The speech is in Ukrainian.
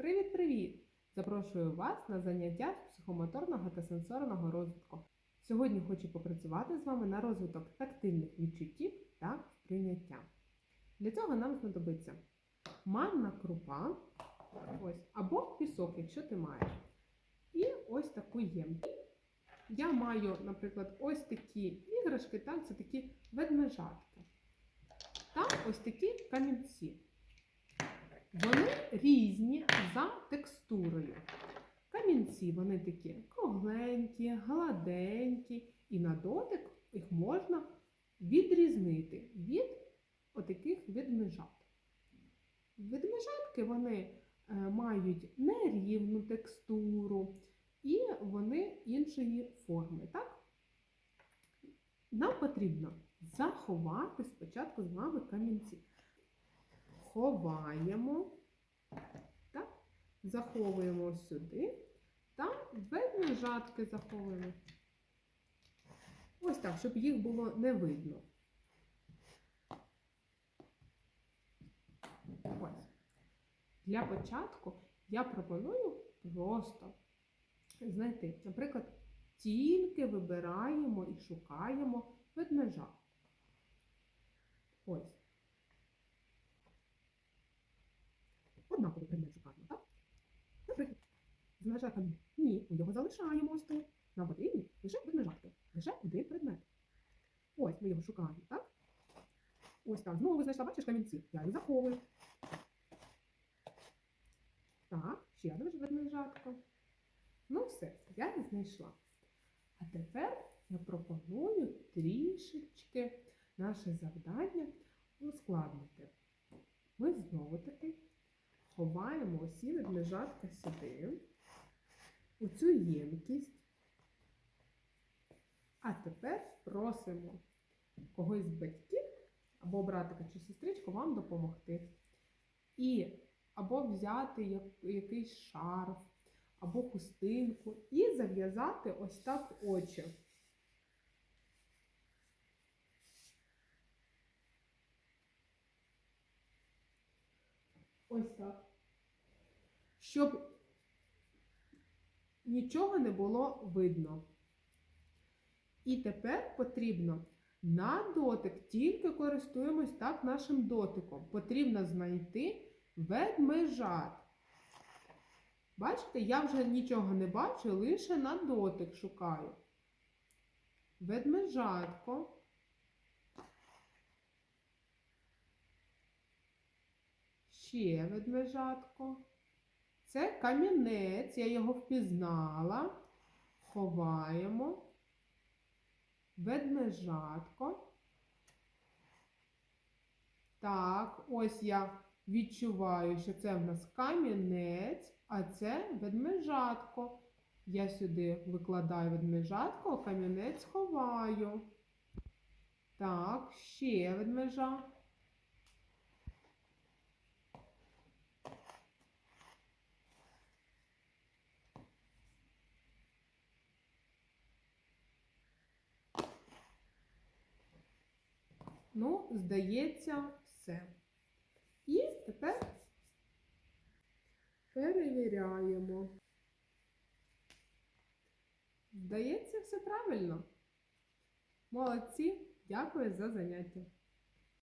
Привіт-привіт! Запрошую вас на заняття з психомоторного та сенсорного розвитку. Сьогодні хочу попрацювати з вами на розвиток тактильних відчуттів та сприйняття. Для цього нам знадобиться манна крупа, ось, або пісок, якщо ти маєш. І ось таку ємність. Я маю, наприклад, ось такі іграшки, так, це такі ведмежатки. Та ось такі камінці. Вони різні за текстурою. Камінці вони такі кругленькі, гладенькі, і на дотик їх можна відрізнити від отаких ведмежат. Ведмежатки вони е, мають нерівну текстуру і вони іншої форми. Так? Нам потрібно заховати спочатку з вами камінці ховаємо, так? заховуємо сюди та ведмежатки заховуємо. Ось так, щоб їх було не видно. Ось. Для початку я пропоную просто знайти, наприклад, тільки вибираємо і шукаємо ведмежат. Ось. однаковий предмет шукаємо, так? Наприклад, з ні, ми його залишаємо ось тут. Нам потрібні лише ведмежатки, лише один предмет. Ось ми його шукаємо, так? Ось так. Знову знайшла, бачиш камінці. Я їх заховую. Так, ще одне ведмежатко. Ну все, я їх знайшла. А тепер я пропоную трішечки наше завдання ускладнити. Ми знову таки ховаємо усі ведмежатка сюди, у цю ємкість. А тепер просимо когось з батьків, або братика чи сестричку вам допомогти. І або взяти якийсь шарф, або хустинку і зав'язати ось так очі. Ось так. Щоб нічого не було видно. І тепер потрібно на дотик, тільки користуємось так нашим дотиком. Потрібно знайти ведмежат. Бачите, я вже нічого не бачу, лише на дотик шукаю. Ведмежатко. Ще ведмежатко. Це камінець, я його впізнала. Ховаємо. Ведмежатко. Так, ось я відчуваю, що це в нас камінець, а це ведмежатко. Я сюди викладаю ведмежатко, а камінець ховаю. Так, ще ведмежа. Ну, здається, все. І тепер перевіряємо. Здається, все правильно. Молодці, дякую за заняття.